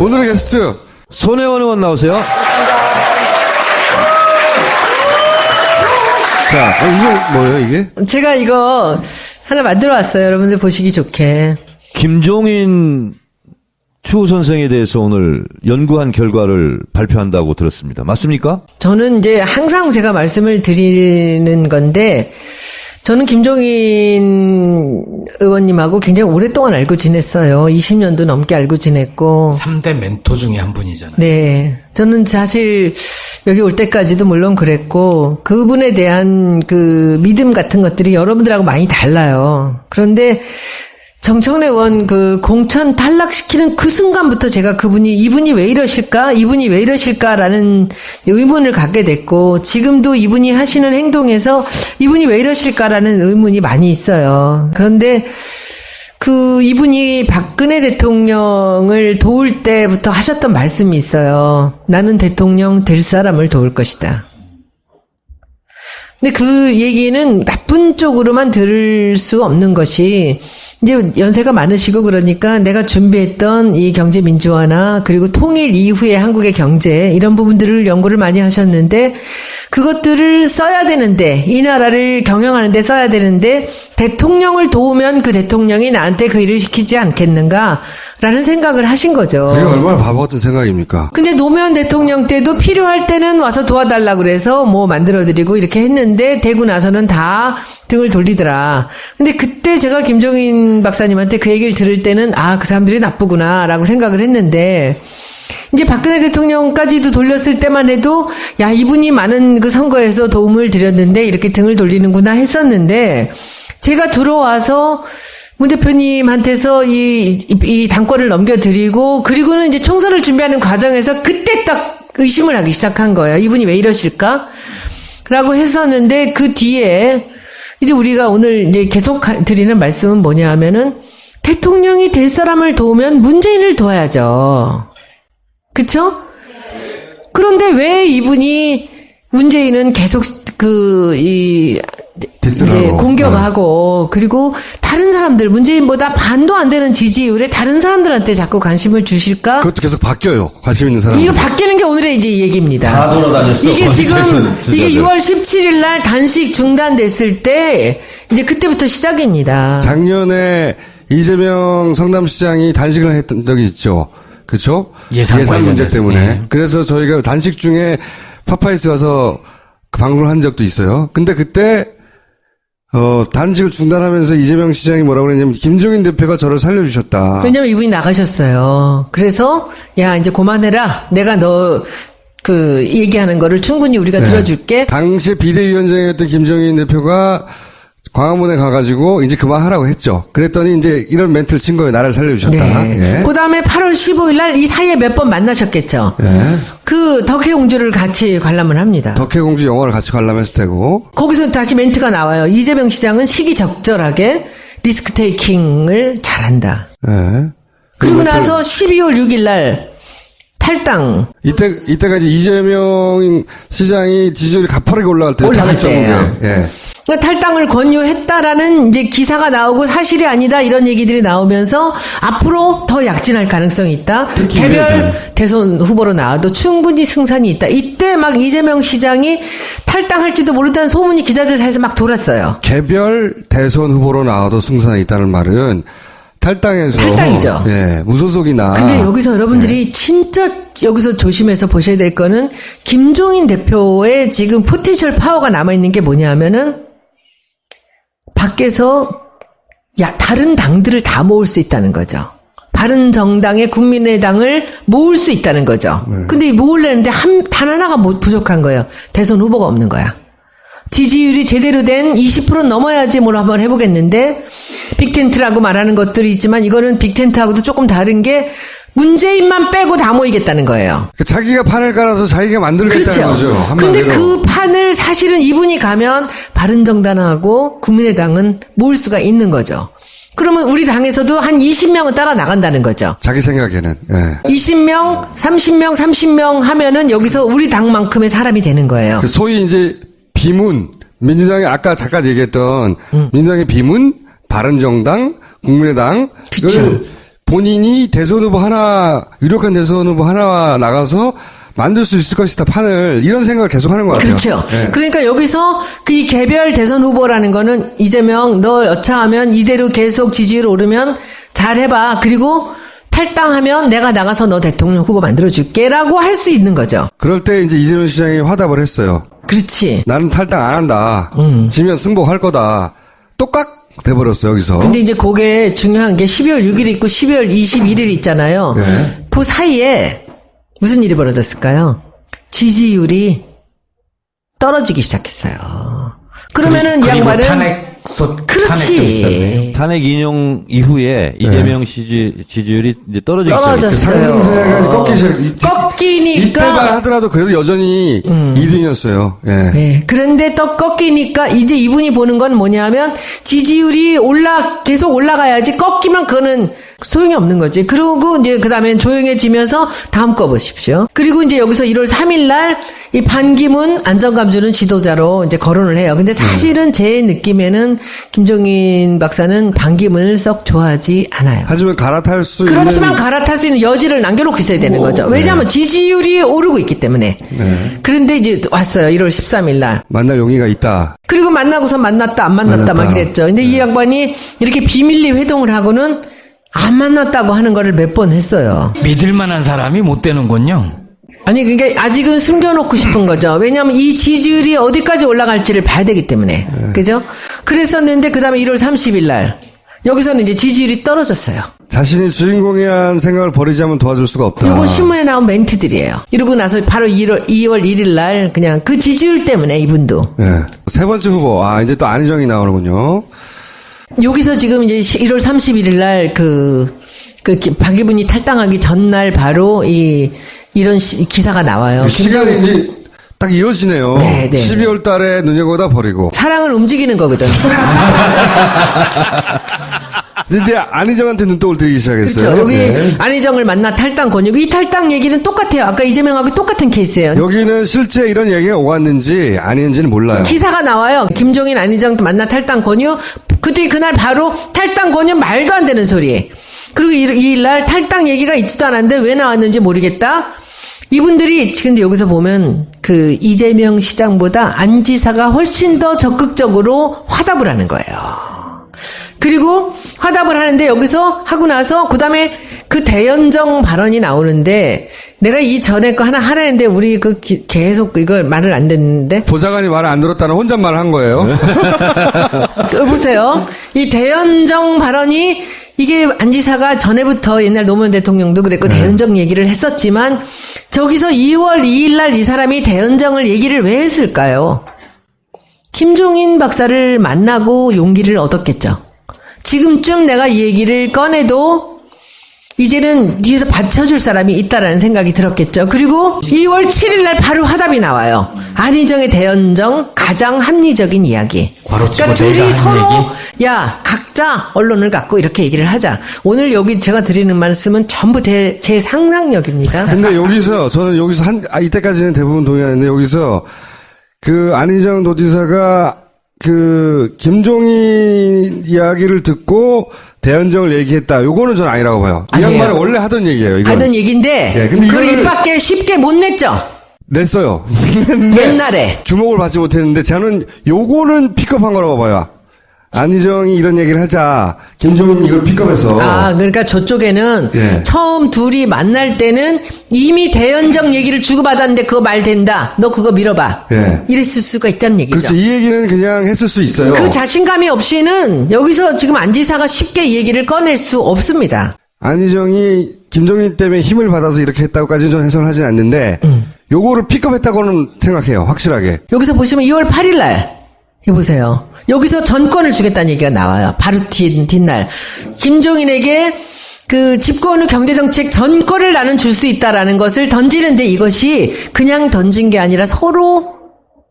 오늘의 게스트 손혜원 의원 나오세요. 자 어, 이게 뭐예요 이게? 제가 이거 하나 만들어 왔어요. 여러분들 보시기 좋게. 김종인 추 선생에 대해서 오늘 연구한 결과를 발표한다고 들었습니다. 맞습니까? 저는 이제 항상 제가 말씀을 드리는 건데, 저는 김종인 의원님하고 굉장히 오랫동안 알고 지냈어요. 20년도 넘게 알고 지냈고. 3대 멘토 중에 한 분이잖아요. 네. 저는 사실 여기 올 때까지도 물론 그랬고, 그분에 대한 그 믿음 같은 것들이 여러분들하고 많이 달라요. 그런데 정청래 의원 그 공천 탈락시키는 그 순간부터 제가 그분이 이분이 왜 이러실까? 이분이 왜 이러실까라는 의문을 갖게 됐고, 지금도 이분이 하시는 행동에서 이분이 왜 이러실까라는 의문이 많이 있어요. 그런데 그 이분이 박근혜 대통령을 도울 때부터 하셨던 말씀이 있어요. 나는 대통령 될 사람을 도울 것이다. 근데 그 얘기는 나쁜 쪽으로만 들을 수 없는 것이 이제 연세가 많으시고 그러니까 내가 준비했던 이 경제 민주화나 그리고 통일 이후의 한국의 경제 이런 부분들을 연구를 많이 하셨는데 그것들을 써야 되는데 이 나라를 경영하는데 써야 되는데 대통령을 도우면 그 대통령이 나한테 그 일을 시키지 않겠는가 라는 생각을 하신 거죠. 그게 얼마나 바보 같은 생각입니까? 근데 노무현 대통령 때도 필요할 때는 와서 도와달라 그래서 뭐 만들어드리고 이렇게 했는데 되고 나서는 다 등을 돌리더라. 근데 그때 제가 김종인 박사님한테 그 얘기를 들을 때는 아, 그 사람들이 나쁘구나라고 생각을 했는데 이제 박근혜 대통령까지도 돌렸을 때만 해도 야, 이분이 많은 그 선거에서 도움을 드렸는데 이렇게 등을 돌리는구나 했었는데 제가 들어와서 문 대표님한테서 이, 이, 이 당권을 넘겨드리고, 그리고는 이제 총선을 준비하는 과정에서 그때 딱 의심을 하기 시작한 거예요. 이분이 왜 이러실까? 라고 했었는데, 그 뒤에, 이제 우리가 오늘 이제 계속 가- 드리는 말씀은 뭐냐 하면은, 대통령이 될 사람을 도우면 문재인을 도와야죠. 그쵸? 그런데 왜 이분이 문재인은 계속 그, 이, 이제. 공격하고, 그리고 다른 사람들, 문재인보다 반도 안 되는 지지율에 다른 사람들한테 자꾸 관심을 주실까? 그것도 계속 바뀌어요. 관심 있는 사람. 이거 바뀌는 게 오늘의 이제 얘기입니다. 다 돌아다녔어, 이게 지금, 이게 주자들. 6월 17일 날 단식 중단됐을 때, 이제 그때부터 시작입니다. 작년에 이재명 성남시장이 단식을 했던 적이 있죠. 그렇죠? 예산 문제 관련해서. 때문에. 예. 그래서 저희가 단식 중에 파파이스 가서 그 방송을 한 적도 있어요. 근데 그때 어 단식을 중단하면서 이재명 시장이 뭐라고 그랬냐면 김종인 대표가 저를 살려주셨다. 왜냐면 이분이 나가셨어요. 그래서, 야, 이제 그만해라. 내가 너, 그, 얘기하는 거를 충분히 우리가 들어줄게. 당시 비대위원장이었던 김종인 대표가 광화문에 가가지고 이제 그만하라고 했죠. 그랬더니 이제 이런 멘트를 친 거예요. 나를 살려주셨다. 네. 예. 그 다음에 8월 15일 날 이 사이에 몇 번 만나셨겠죠. 예. 그 덕혜옹주를 같이 관람을 합니다. 덕혜공주 영화를 같이 관람했을 테고. 거기서 다시 멘트가 나와요. 이재명 시장은 시기적절하게 리스크 테이킹을 잘한다. 예. 그 그리고 나서 12월 6일 날 탈당 이때 이때까지 이재명 시장이 지지율이 가파르게 올라갈 때 올라갈 때예요. 예. 그러니까 탈당을 권유했다라는 이제 기사가 나오고 사실이 아니다 이런 얘기들이 나오면서 앞으로 더 약진할 가능성이 있다. 개별 대선 후보로 나와도 충분히 승산이 있다. 이때 막 이재명 시장이 탈당할지도 모른다는 소문이 기자들 사이에서 막 돌았어요. 개별 대선 후보로 나와도 승산이 있다는 말은 탈당해서 탈당이죠. 예, 무소속이나 근데 여기서 여러분들이 진짜 여기서 조심해서 보셔야 될 거는 김종인 대표의 지금 포텐셜 파워가 남아 있는 게 뭐냐 하면은 밖에서 야 다른 당들을 다 모을 수 있다는 거죠. 바른 정당의 국민의당을 모을 수 있다는 거죠. 근데 이 모으려는데 한 단 하나가 못- 부족한 거예요. 대선 후보가 없는 거야. 지지율이 제대로 된 20% 넘어야지 뭘 한번 해보겠는데 빅텐트라고 말하는 것들이 있지만 이거는 빅텐트하고도 조금 다른 게 문재인만 빼고 다 모이겠다는 거예요. 그 자기가 판을 깔아서 자기가 만들겠다는 그렇죠. 거죠. 근데. 그 판을 사실은 이분이 가면 바른정당하고 국민의당은 모을 수가 있는 거죠. 그러면 우리 당에서도 한 20명은 따라 나간다는 거죠. 자기 생각에는 예. 20명, 30명, 30명 하면은 여기서 우리 당만큼의 사람이 되는 거예요. 그 소위 이제 비문 민주당이 아까 잠깐 얘기했던 음. 민주당의 비문 바른정당 국민의당. 이걸 본인이 대선 후보 하나 유력한 대선 후보 하나 나가서 만들 수 있을 것이다 판을 이런 생각을 계속 하는 것 같아요. 그렇죠. 예. 그러니까 여기서 그 이 개별 대선 후보라는 거는 이재명 너 여차하면 이대로 계속 지지율 오르면 잘해봐. 그리고 탈당하면 내가 나가서 너 대통령 후보 만들어줄게라고 할 수 있는 거죠. 그럴 때 이제 이재명 시장이 화답을 했어요. 그렇지. 나는 탈당 안 한다. 음. 지면 승복할 거다. 똑같 돼버렸어 여기서. 근데 이제 그게 중요한 게 12월 6일 있고 12월 21일 있잖아요. 네. 그 사이에 무슨 일이 벌어졌을까요? 지지율이 떨어지기 시작했어요. 그러면은 이 그리고 양반은 탄핵 소 탄핵도 있었네. 그렇지. 탄핵 인용 이후에 이재명 지지, 지지율이 이제 떨어지기 떨어졌어요. 시작했어요. 상승세가 꺾기 시작. 이- 꺾이니까 이때만 하더라도 그래도 여전히 음. 2등이었어요. 예. 네. 그런데 또 꺾이니까 이제 이분이 보는 건 뭐냐면 지지율이 올라 계속 올라가야지 꺾이면 그거는 소용이 없는 거지. 그리고 이제 그 다음엔 조용해지면서 다음 거 보십시오. 그리고 이제 여기서 1월 3일 날 이 반기문 안정감 주는 지도자로 이제 거론을 해요. 근데 사실은 제 느낌에는 김종인 박사는 반기문을 썩 좋아하지 않아요. 하지만 갈아탈 수 그렇지만 있는 갈아탈 수 있는 여지를 남겨놓고 있어야 되는 거죠. 왜냐하면 지지율이 오르고 있기 때문에. 그런데 이제 왔어요. 1월 13일 날. 만날 용의가 있다. 그리고 만나고서 만났다 안 만났다 막 만났다. 이랬죠. 근데 이 양반이 이렇게 비밀리 회동을 하고는 안 만났다고 하는 거를 몇 번 했어요. 믿을 만한 사람이 못 되는군요. 아니 그러니까 아직은 숨겨놓고 싶은 거죠. 왜냐하면 이 지지율이 어디까지 올라갈지를 봐야 되기 때문에 그죠? 그랬었는데 그 다음에 1월 30일 날 여기서는 이제 지지율이 떨어졌어요. 자신이 주인공이란 생각을 버리자면 도와줄 수가 없다. 요거 신문에 나온 멘트들이에요. 이러고 나서 바로 1월, 2월 1일 날 그냥 그 지지율 때문에 이분도 예. 세 번째 후보. 아, 이제 또 안희정이 나오는군요. 여기서 지금 이제 1월 31일 날 그, 그 기- 박기분이 탈당하기 전날 바로 이, 이런 시- 기사가 나와요. 그 시간이 이제 딱 이어지네요. 네, 네. 12월 달에 눈여겨다 버리고. 사랑은 움직이는 거거든. 이제 안희정한테 눈독을 들이기 시작했어요. 그렇죠. 여기 예. 안희정을 만나 탈당 권유. 이 탈당 얘기는 똑같아요. 아까 이재명하고 똑같은 케이스예요. 여기는 실제 이런 얘기가 오갔는지 아닌지는 몰라요. 기사가 나와요. 김종인 안희정 만나 탈당 권유. 그때 그날 바로 탈당 권유 말도 안 되는 소리. 그리고 이 일날 탈당 얘기가 있지도 않았는데 왜 나왔는지 모르겠다. 이분들이 근데 여기서 보면 그 이재명 시장보다 안 지사가 훨씬 더 적극적으로 화답을 하는 거예요. 그리고 화답을 하는데 여기서 하고 나서 그다음에 그 대연정 발언이 나오는데 내가 이 전에 거 하나 하라는데 우리 그 기- 계속 이걸 말을 안 듣는데 보좌관이 말을 안 들었다는 혼잣말을 한 거예요. 보세요. 이 대연정 발언이 이게 안지사가 전에부터 옛날 노무현 대통령도 그랬고 대연정 얘기를 했었지만 저기서 2월 2일 날 이 사람이 대연정을 얘기를 왜 했을까요? 김종인 박사를 만나고 용기를 얻었겠죠. 지금쯤 내가 이 얘기를 꺼내도 이제는 뒤에서 받쳐줄 사람이 있다라는 생각이 들었겠죠. 그리고 2월 7일 날 바로 화답이 나와요. 안희정의 대연정 가장 합리적인 이야기. 그러니까 둘이 서로 얘기? 야 각자 언론을 갖고 이렇게 얘기를 하자. 오늘 여기 제가 드리는 말씀은 전부 대, 제 상상력입니다. 근데 여기서 저는 여기서 한 아, 이때까지는 대부분 동의하는데 여기서 그 안희정 도지사가 그 김종인 이야기를 듣고 대연정을 얘기했다. 요거는 저는 아니라고 봐요. 이 아니에요. 양반은 원래 하던 얘기예요. 이거 하던 얘기인데 예, 근데 그걸 이거를- 입 밖에 쉽게 못 냈죠. 냈어요. 옛날에. 주목을 받지 못했는데 저는 요거는 픽업한 거라고 봐요. 안희정이 이런 얘기를 하자 김종인 이걸 픽업해서 아, 그러니까 저쪽에는 예. 처음 둘이 만날 때는 이미 대연정 얘기를 주고받았는데 그거 말 된다. 너 그거 밀어봐. 예. 이랬을 수가 있다는 얘기죠. 그렇지 이 얘기는 그냥 했을 수 있어요. 그 자신감이 없이는 여기서 지금 안지사가 쉽게 이 얘기를 꺼낼 수 없습니다. 안희정이 김종인 때문에 힘을 받아서 이렇게 했다고까지는 저는 해석을 하진 않는데 음. 요거를 픽업했다고는 생각해요. 확실하게. 여기서 보시면 2월 8일 날, 이 보세요. 여기서 전권을 주겠다는 얘기가 나와요. 바로 뒤, 뒷날. 김종인에게 그 집권 후 경제정책 전권을 나는 줄 수 있다라는 것을 던지는데 이것이 그냥 던진 게 아니라 서로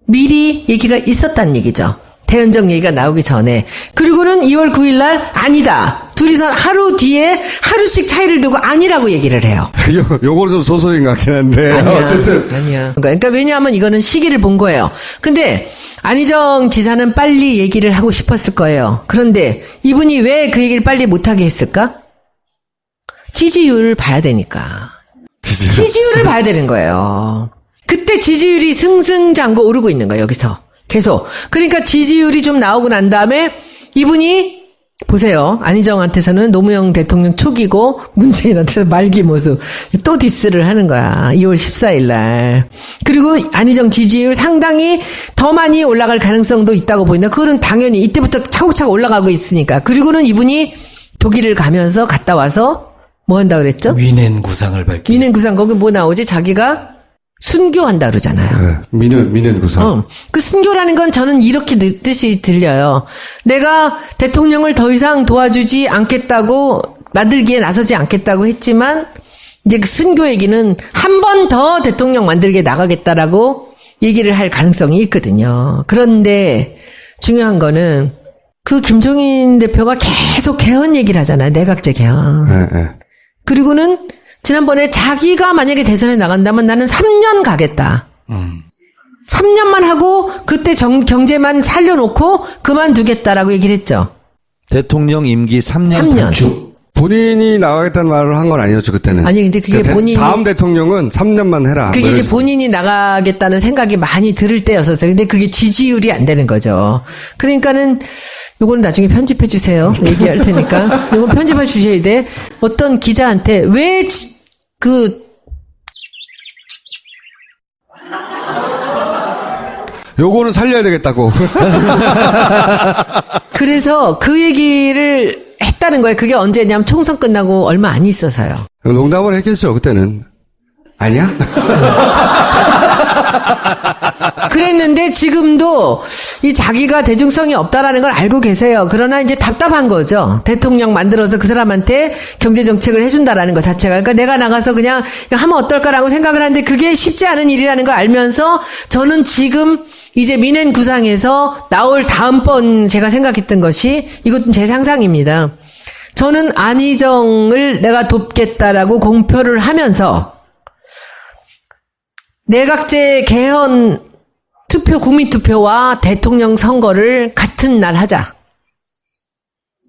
미리 얘기가 있었다는 얘기죠. 대연정 얘기가 나오기 전에. 그리고는 2월 9일 날 아니다. 둘이서 하루 뒤에 하루씩 차이를 두고 아니라고 얘기를 해요. 요, 요거는 좀 소설인 것 같긴 한데 아니야. 어쨌든 아니야. 그러니까 왜냐하면 이거는 시기를 본 거예요. 근데 안희정 지사는 빨리 얘기를 하고 싶었을 거예요. 그런데 이분이 왜 그 얘기를 빨리 못하게 했을까? 지지율을 봐야 되니까. 지지율을 봐야 되는 거예요. 그때 지지율이 승승장구 오르고 있는 거예요, 여기서. 계속. 그러니까 지지율이 좀 나오고 난 다음에 이분이 보세요. 안희정한테서는 노무현 대통령 초기고 문재인한테 말기 모습. 또 디스를 하는 거야. 2월 14일 날. 그리고 안희정 지지율 상당히 더 많이 올라갈 가능성도 있다고 보인다. 그거는 당연히 이때부터 차곡차곡 올라가고 있으니까. 그리고는 이분이 독일을 가면서 갔다 와서 뭐 한다 그랬죠? 위낸 구상을 밝히. 민행 구상 거기 뭐 나오지? 자기가 순교한다 그러잖아요. 네, 민은 민은 구상. 어, 그 순교라는 건 저는 이렇게 느- 뜻이 들려요. 내가 대통령을 더 이상 도와주지 않겠다고 만들기에 나서지 않겠다고 했지만 이제 그 순교 얘기는 한 번 더 대통령 만들게 나가겠다라고 얘기를 할 가능성이 있거든요. 그런데 중요한 거는 그 김종인 대표가 계속 개헌 얘기를 하잖아요. 내각제 개헌. 네, 네. 그리고는 지난번에 자기가 만약에 대선에 나간다면 나는 3년 가겠다. 음. 3년만 하고 그때 정- 경제만 살려놓고 그만두겠다라고 얘기를 했죠. 대통령 임기 3년, 3년. 단축. 본인이 나가겠다는 말을 한 건 아니었죠 그때는. 아니, 근데 그게 그러니까 대- 본인이- 다음 대통령은 3년만 해라. 그게 뭐 이제 본인이 나가겠다는 생각이 많이 들을 때였었어요. 근데 그게 지지율이 안 되는 거죠. 그러니까는 요거는 나중에 편집해 주세요. 얘기할 테니까. 요거 편집해 주셔야 돼. 어떤 기자한테 왜 그 요거는 살려야 되겠다고. 그래서 그 얘기를 했다는 거예요. 그게 언제냐면 총선 끝나고 얼마 안 있어서요. 농담을 했겠죠 그때는. 아니야? 그랬는데 지금도 이 자기가 대중성이 없다라는 걸 알고 계세요. 그러나 이제 답답한 거죠. 대통령 만들어서 그 사람한테 경제 정책을 해준다라는 것 자체가. 그러니까 내가 나가서 그냥 하면 어떨까라고 생각을 하는데 그게 쉽지 않은 일이라는 걸 알면서 저는 지금 이제 민행 구상에서 나올 다음번 제가 생각했던 것이 이것은 제 상상입니다. 저는 안희정을 내가 돕겠다라고 공표를 하면서 내각제 개헌 투표, 국민투표와 대통령 선거를 같은 날 하자.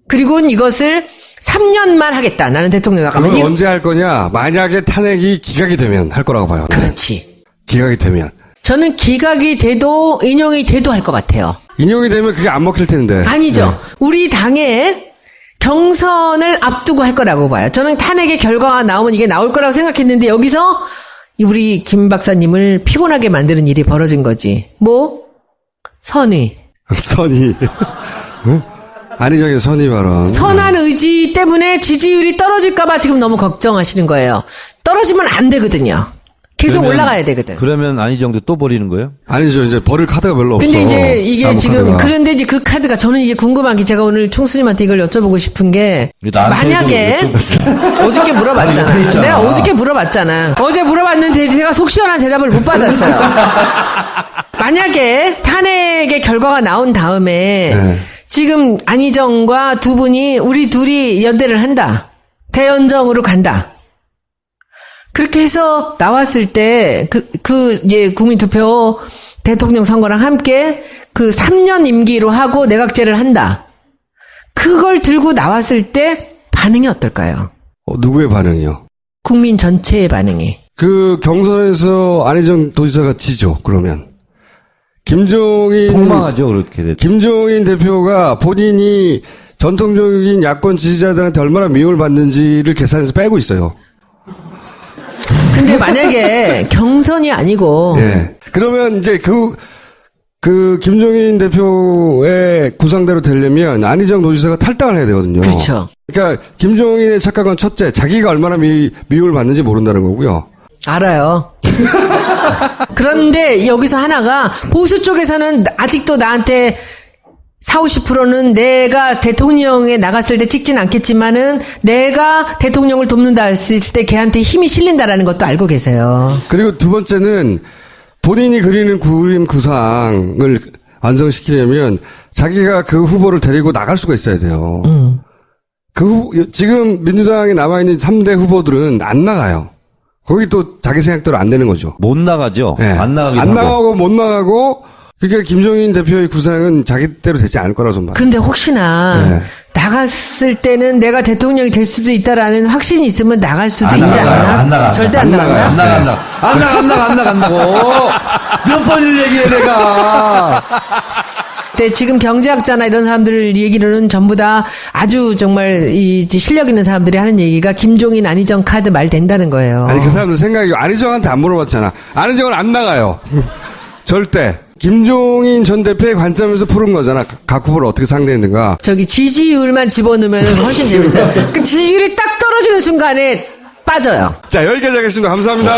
그리고 이것을 3년만 하겠다. 나는 대통령 나가면. 그건 이- 언제 할 거냐? 만약에 탄핵이 기각이 되면 할 거라고 봐요. 그렇지. 기각이 되면. 저는 기각이 돼도 인용이 돼도 할 것 같아요. 인용이 되면 그게 안 먹힐 텐데. 아니죠. 네. 우리 당에 경선을 앞두고 할 거라고 봐요. 저는 탄핵의 결과가 나오면 이게 나올 거라고 생각했는데 여기서 우리 김 박사님을 피곤하게 만드는 일이 벌어진 거지. 뭐? 선의. 선이. 응? 안희정의 선이 발언. 선한 의지 때문에 지지율이 떨어질까봐 지금 너무 걱정하시는 거예요. 떨어지면 안 되거든요. 계속 그러면- 올라가야 되거든. 그러면 안희정도 또 버리는 거예요? 아니죠. 이제 버릴 카드가 별로 없어. 근데 이제 이게 지금 카드가. 그런데 이제 그 카드가 저는 이게 궁금한 게 제가 오늘 총수님한테 이걸 여쭤보고 싶은 게 나한테 만약에 좀 어저께 물어봤잖아. 아니. 내가 어저께 물어봤잖아. 어제 물어봤는데 제가 속 시원한 대답을 못 받았어요. 만약에 탄핵의 결과가 나온 다음에 네. 지금 지금 안희정과 두 분이 우리 둘이 연대를 한다. 대연정으로 간다. 그렇게 해서 나왔을 때, 그, 그, 이제 국민투표 대통령 선거랑 함께 그 3년 임기로 하고 내각제를 한다. 그걸 들고 나왔을 때 반응이 어떨까요? 어, 누구의 반응이요? 국민 전체의 반응이. 그 경선에서 안희정 도지사가 지죠. 그러면 김종인 폭망하죠, 그렇게 됐 김종인 대표가 본인이 전통적인 야권 지지자들한테 얼마나 미움을 받는지를 계산해서 빼고 있어요. 근데 만약에 경선이 아니고 예. 그러면 이제 그, 그, 김종인 대표의 구상대로 되려면 안희정 도지사가 탈당을 해야 되거든요. 그렇죠. 그러니까 김종인의 착각은 첫째, 자기가 얼마나 미, 미움을 받는지 모른다는 거고요. 알아요. 그런데 여기서 하나가 보수 쪽에서는 아직도 나한테 4, 50%는 내가 대통령에 나갔을 때 찍진 않겠지만은 내가 대통령을 돕는다 했을 때 걔한테 힘이 실린다라는 것도 알고 계세요. 그리고 두 번째는 본인이 그리는 그림 구상을 완성시키려면 자기가 그 후보를 데리고 나갈 수가 있어야 돼요. 그 후, 지금 민주당에 남아있는 3대 후보들은 안 나가요. 거기 또 자기 생각대로 안 되는 거죠. 못 나가죠. 예. 안 나가기도 안 하고. 나가고 못 나가고 그러니까 김종인 대표의 구상은 자기대로 되지 않을 거라고 좀 봐요. 근데 혹시나 네. 나갔을 때는 내가 대통령이 될 수도 있다라는 확신이 있으면 나갈 수도 있지 나가요. 않나? 안 나가. 절대 안, 나가요. 안 나가, 안 나가. 안 나가, 안 나가, 안 나간다고. 몇 번을 얘기해, 내가. 근데 지금 경제학자나 이런 사람들 얘기로는 전부 다 아주 정말 이 실력 있는 사람들이 하는 얘기가 김종인 안희정 카드 말 된다는 거예요. 아니 그 사람들 생각이 안희정한테 안 물어봤잖아. 안희정은 안 나가요. 절대. 김종인 전 대표의 관점에서 푸른 거잖아. 각 후보를 어떻게 상대했는가. 저기 지지율만 집어넣으면 훨씬 재밌어요. 그 지지율이 딱 떨어지는 순간에 빠져요. 자 여기까지 하겠습니다. 감사합니다.